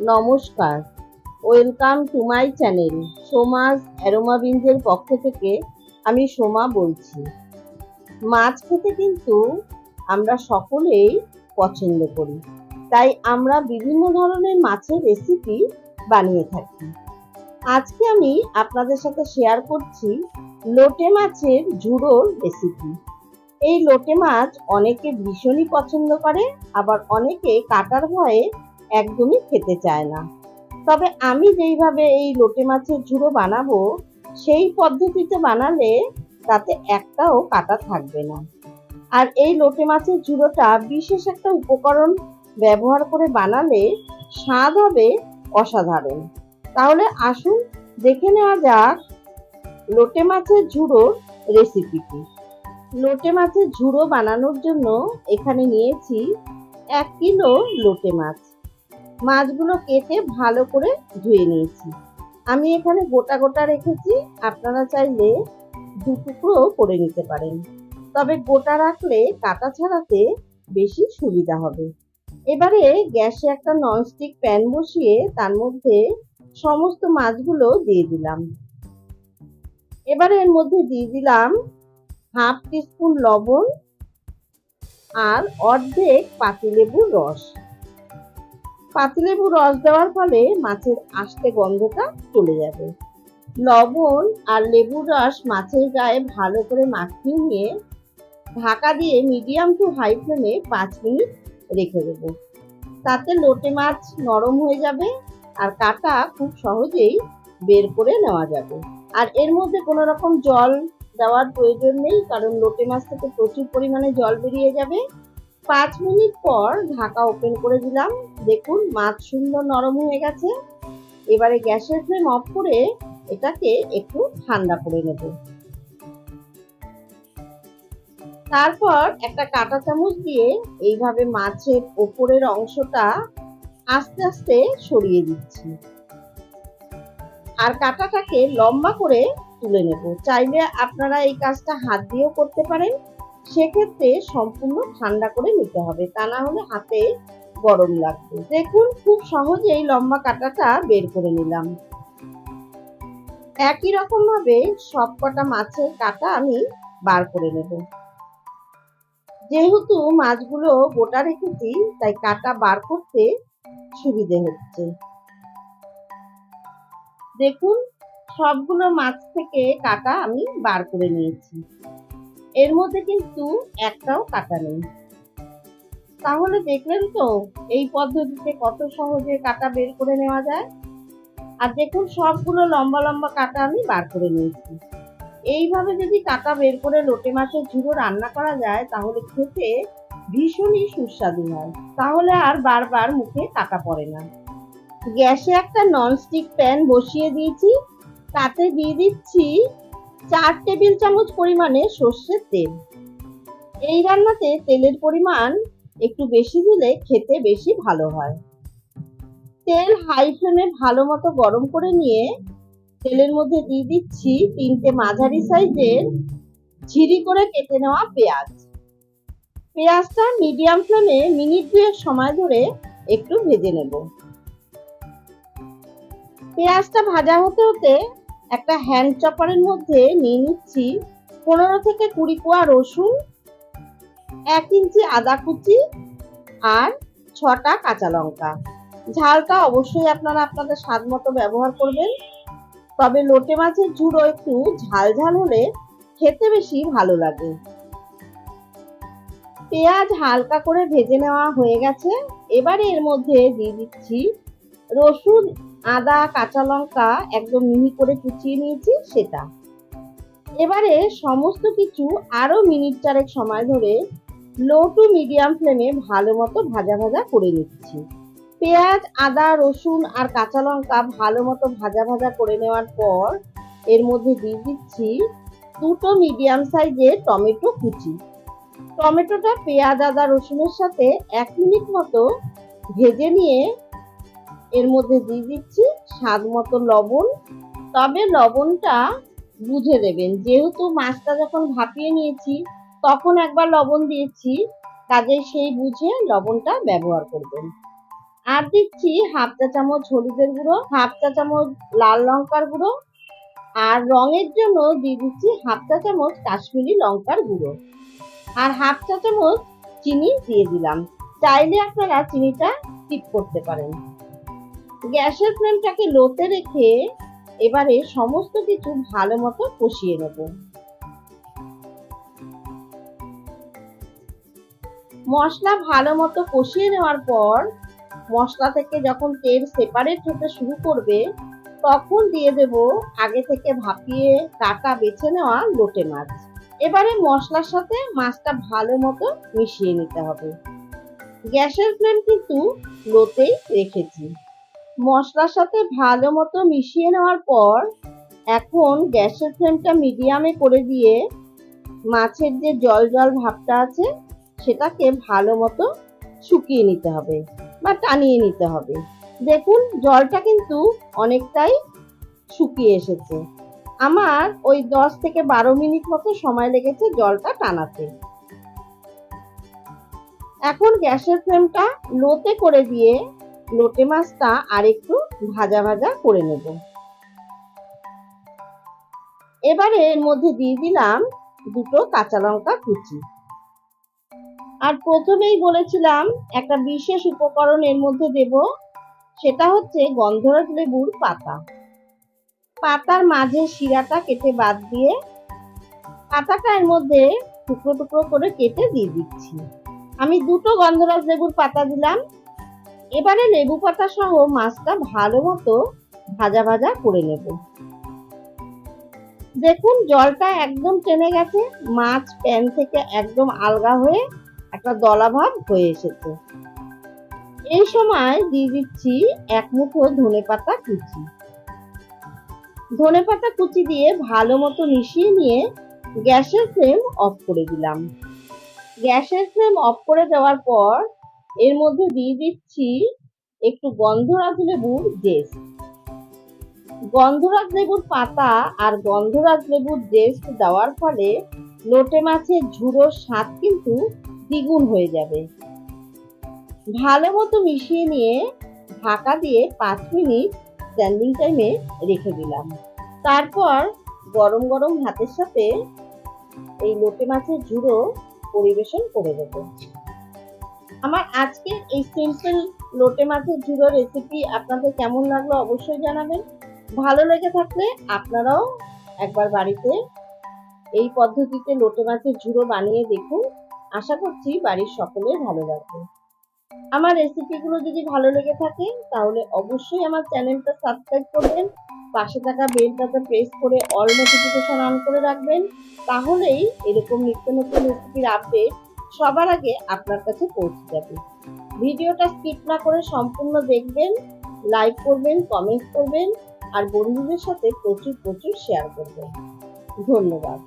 নমস্কার। Welcome to my channel Somas aroma বিনসের পক্ষ থেকে আমি সোমা বলছি। মাছ খেতে কিন্তু আমরা সকলেই পছন্দ করি। তাই আমরা বিভিন্ন ধরনের মাছের রেসিপি বানিয়ে থাকি। আজকে আমি আপনাদের সাথে শেয়ার করছি লোটে মাছের ঝুড়োর রেসিপি এই লোটে মাছ অনেকে ভীষণই পছন্দ করে, আবার অনেকে কাটার ভয়ে একদমই খেতে চায় না। তবে আমি যেইভাবে এই লোটে মাছের ঝুড়ো বানাবো, সেই পদ্ধতিতে বানালে তাতে একটাও কাটা থাকবে না। আর এই লোটে মাছের ঝুড়োটা বিশেষ একটা উপকরণ ব্যবহার করে বানালে স্বাদ হবে অসাধারণ। তাহলে আসুন দেখে নেওয়া যাক লোটে মাছের ঝুড়োর রেসিপিটি। লোটে মাছের ঝুড়ো বানানোর জন্য এখানে নিয়েছি এক কিলো লোটে মাছ। মাছগুলো কেটে ভালো করে ধুয়ে নিয়েছি। আমি এখানে গোটা গোটা রেখেছি, আপনারা চাইলে দু টুকরো করে নিতে পারেন। তবে গোটা রাখলে কাটা ছাড়াতে বেশি সুবিধা হবে। এবারে গ্যাসে একটা ননস্টিক প্যান বসিয়ে তার মধ্যে সমস্ত মাছগুলো দিয়ে দিলাম। এবারে এর মধ্যে দিয়ে দিলাম হাফ টিস্পুন লবণ আর অর্ধেক পাতিলেবুর রস। পাতিলেবুর রস দেওয়ার ফলে মাছের আস্তে গন্ধটা চলে যাবে। লবণ আর লেবুর রস মাছের গায়ে ভালো করে মাখিয়ে নিয়ে ঢাকা দিয়ে মিডিয়াম টু হাই ফ্লেমে পাঁচ মিনিট রেখে দেবো। তাতে লোটে মাছ নরম হয়ে যাবে আর কাটা খুব সহজেই বের করে নেওয়া যাবে। আর এর মধ্যে কোনো রকম জল দেওয়ার প্রয়োজন নেই, কারণ লোটে মাছ থেকে প্রচুর পরিমাণে জল বেরিয়ে যাবে। পাঁচ মিনিট পর ঢাকা ওপেন করে দিলাম। দেখুন, মাছ সুন্দর নরম হয়ে গেছে। এবারে গ্যাসের ফ্লেম অফ করে এটাকে একটু ঠান্ডা করে নেব। তারপর একটা কাঁটা চামচ দিয়ে এইভাবে মাছের ওপরের অংশটা আস্তে আস্তে সরিয়ে দিচ্ছি। আর কাঁটাটাকে লম্বা করে তুলে নেব। চাইলে আপনারা এই কাজটা হাত দিয়েও করতে পারেন। সেক্ষেত্রে সম্পূর্ণ ঠান্ডা করে নিতে হবে। তা না হলে হাতে গরম লাগবে। দেখুন, খুব সহজেই লম্বা কাঁটাটা বের করে নিলাম। একই রকম ভাবে সব কটা মাছের কাটা আমি বার করে নেব। যেহেতু মাছগুলো গোটা রেখেছি, তাই কাটা বার করতে সুবিধে হচ্ছে। দেখুন, সবগুলো মাছ থেকে কাটা আমি বার করে নিয়েছি। এর মধ্যে কিন্তু একটাও কাটা নেই। তাহলে দেখলেন তো, এই পদ্ধতিতে কত সহজে কাটা বের করে নেওয়া যায়? আর দেখুন, সবগুলো লম্বা লম্বা কাটা আমি বার করে নিয়েছি। এইভাবে যদি কাটা বের করে লোটে মাছের ঝুড়ো রান্না করা যায়, তাহলে খেতে ভীষণই সুস্বাদু হয়। তাহলে আর বারবার মুখে কাটা পড়ে না। গ্যাসে একটা ননস্টিক প্যান বসিয়ে দিয়েছি, তাতে দিয়ে দিচ্ছি চার টেবিল চামচ পরিমাণে সর্ষের তেল। এই রান্নাতে তেলের পরিমাণ একটু বেশি দিলে খেতে বেশি ভালো হয়। তেল হাই ফ্লেমে ভালো মতো গরম করে নিয়ে তেলের মধ্যে দিয়ে দিচ্ছি তিনটে মাঝারি সাইজের ঝিরি করে কেটে নেওয়া পেঁয়াজ। পেঁয়াজটা মিডিয়াম ফ্লেমে মিনিট দুয়েক সময় ধরে একটু ভেজে নেব। পেঁয়াজটা ভাজা হতে হতে একটা হ্যান্ড চপারের মধ্যে নিয়ে নিচ্ছি পনেরো থেকে কুড়ি কোয়া রসুন, এক ইঞ্চি আদা কুচি আর ছটা কাঁচা লঙ্কা। ঝালটা অবশ্যই আপনারা আপনাদের স্বাদ মতো ব্যবহার করবেন। তবে লোটে মাছের ঝুড়ো একটু ঝাল ঝাল হলে খেতে বেশি ভালো লাগে। পেঁয়াজ হালকা করে ভেজে নেওয়া হয়ে গেছে। এবারে এর মধ্যে দিয়ে দিচ্ছি রসুন, আদা, কাঁচা লঙ্কা একদম মিহি করে কুচিয়ে নিয়েছি, সেটা। এবারে সমস্ত কিছু আরও মিনিট চারেক সময় ধরে লো টু মিডিয়াম ফ্লেমে ভালো মতো ভাজা ভাজা করে নিচ্ছি। পেঁয়াজ, আদা, রসুন আর কাঁচা লঙ্কা ভালো মতো ভাজা ভাজা করে নেওয়ার পর এর মধ্যে দিয়ে দিচ্ছি দুটো মিডিয়াম সাইজের টমেটো কুচি। টমেটোটা পেঁয়াজ, আদা, রসুনের সাথে এক মিনিট মতো ভেজে নিয়ে এর মধ্যে দিয়ে দিচ্ছি স্বাদ মতো লবণ। তবে লবণটা বুঝে দেবেন। যেহেতু মাছটা যখন ভাপিয়ে নিয়েছি, তখন একবার লবণ দিয়েছি কাজে সেই বুঝে লবণটা ব্যবহার করবেন। আর দিচ্ছি হাফ চা চামচ হলুদের গুঁড়ো, হাফ চা চামচ লাল লঙ্কার গুঁড়ো। আর রঙের জন্য দিয়ে দিচ্ছি হাফ চা চামচ কাশ্মীরি লঙ্কার গুঁড়ো। আর হাফ চা চামচ চিনি দিয়ে দিলাম। চাইলে আপনারা চিনিটা স্কিপ করতে পারেন। গ্যাসের ফ্লেমটাকে লোতে রেখে এবারে সমস্ত কিছু ভালো মতো কষিয়ে নেব। মশলা ভালো মতো কষিয়ে নেওয়ার পর মশলা থেকে যখন তেল সেপারেট হতে শুরু করবে, তখন দিয়ে দেব আগে থেকে ভাপিয়ে কাটা বেছে নেওয়া লোটে মাছ। এবারে মশলার সাথে মাছটা ভালো মতো মিশিয়ে নিতে হবে। গ্যাসের ফ্লেম কিন্তু লোতেই রেখেছি। মশলার সাথে ভালো মতো মিশিয়ে নেওয়ার পর এখন গ্যাসের ফ্লেমটা মিডিয়ামে করে দিয়ে মাছের যে জল জল ভাবটা আছে, সেটাকে ভালো মতো শুকিয়ে নিতে হবে বা টানিয়ে নিতে হবে। দেখুন, জলটা কিন্তু অনেকটাই শুকিয়ে এসেছে। আমার ওই দশ থেকে বারো মিনিট মতো সময় লেগেছে জলটা টানাতে। এখন গ্যাসের ফ্লেমটা লোতে করে দিয়ে লোটে মাছটা আর একটু ভাজা ভাজা করে নেব। এবারে এর মধ্যে দিয়ে দিলাম দুটো কাঁচা লঙ্কা কুচি। আর প্রথমেই বলেছিলাম একটা বিশেষ উপকরণ এর মধ্যে দেব, সেটা হচ্ছে গন্ধরাজ লেবুর পাতা। পাতার মাঝে শিরাটা কেটে বাদ দিয়ে পাতাটা এর মধ্যে টুকরো টুকরো করে কেটে দিয়ে দিচ্ছি। আমি দুটো গন্ধরাজ লেবুর পাতা দিলাম এবারে লেবু পাতা সহ মাছটা ভালো মতো ভাজা ভাজা করে নেব। দেখুন, জলটা একদম টেনে গেছে, মাছ প্যান থেকে একদম আলগা হয়ে একটা দলাভাব হয়ে এসেছে। এই সময় দিয়ে দিচ্ছি এক মুঠো ধনে পাতা কুচি। ধনে পাতা কুচি দিয়ে ভালো মতো মিশিয়ে নিয়ে গ্যাসের ফ্লেম অফ করে দিলাম। গ্যাসের ফ্লেম অফ করে দেওয়ার পর এর মধ্যে দিয়ে দিচ্ছি একটু গন্ধরাজ লেবুর জেস্ট গন্ধরাজ লেবুর পাতা আর গন্ধরাজ লেবুর জেস্ট দেওয়ার ফলে লোটে মাছের ঝুড়োর স্বাদ কিন্তু দ্বিগুণ হয়ে যাবে। ভালো মতো মিশিয়ে নিয়ে ঢাকা দিয়ে পাঁচ মিনিট স্ট্যান্ডিং টাইমে রেখে দিলাম। তারপর গরম গরম ভাতের সাথে এই লোটে মাছের ঝুড়ো পরিবেশন করে দেবো। আমার আজকের এই সিম্পল লোটে মাছের ঝুড়ো রেসিপি আপনাদের কেমন লাগল অবশ্যই জানাবেন। ভালো লেগে থাকলে আপনারাও একবার বাড়িতে এই পদ্ধতিতে লোটে মাছের ঝুড়ো বানিয়ে দেখুন। আশা করছি বাড়ির সকলে ভালো লাগবে আমার রেসিপিগুলো যদি ভালো লেগে থাকে, তাহলে অবশ্যই আমার চ্যানেলটা সাবস্ক্রাইব করবেন, পাশে থাকা বেলটাতে প্রেস করে অল নোটিফিকেশন অন করে রাখবেন। তাহলেই এরকম নিত্য নতুন রেসিপির আপডেট সবার আগে আপনার কাছে পৌঁছে যাবে। ভিডিওটা স্কিপ না করে সম্পূর্ণ দেখবেন লাইক করবেন কমেন্ট করবেন, আর বন্ধুদের সাথে প্রচুর প্রচুর শেয়ার করবেন। ধন্যবাদ।